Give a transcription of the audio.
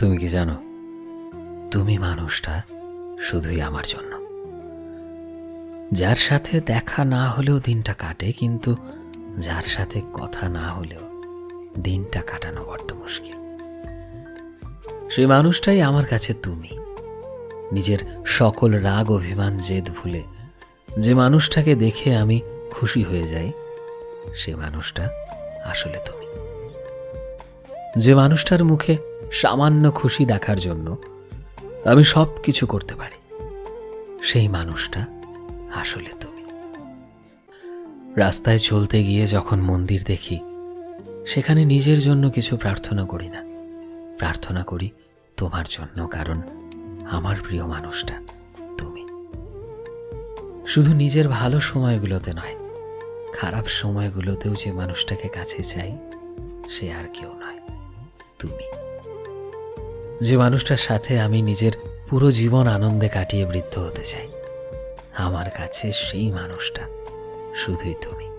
তুমি কি জানো? তুমি মানুষটা শুধুই আমার জন্য। যার সাথে দেখা না হলেও দিনটা কাটে, কিন্তু যার সাথে কথা না হলেও দিনটা কাটানো বড্ড মুশকিল। সেই মানুষটাই আমার কাছে তুমি। নিজের সকল রাগ, অভিমান, জেদ ভুলে যে মানুষটাকে দেখে আমি খুশি হয়ে যাই, সে মানুষটা আসলে তুমি। যে মানুষটার মুখে সামান্য খুশি দেখার জন্য আমি সব কিছু করতে পারি। সেই মানুষটা আসলে তুমি। রাস্তায় চলতে গিয়ে যখন মন্দির দেখি, সেখানে নিজের জন্য কিছু প্রার্থনা করি না। প্রার্থনা করি তোমার জন্য, কারণ আমার প্রিয় মানুষটা তুমি। শুধু নিজের ভালো সময়গুলোতে নয়, খারাপ সময়গুলোতেও যে মানুষটাকে কাছে চাই, সে আর কেউ নয়, তুমি। যে মানুষটার সাথে আমি নিজের পুরো জীবন আনন্দে কাটিয়ে বৃদ্ধ হতে চাই। আমার কাছে সেই মানুষটা, শুধুই তুমি।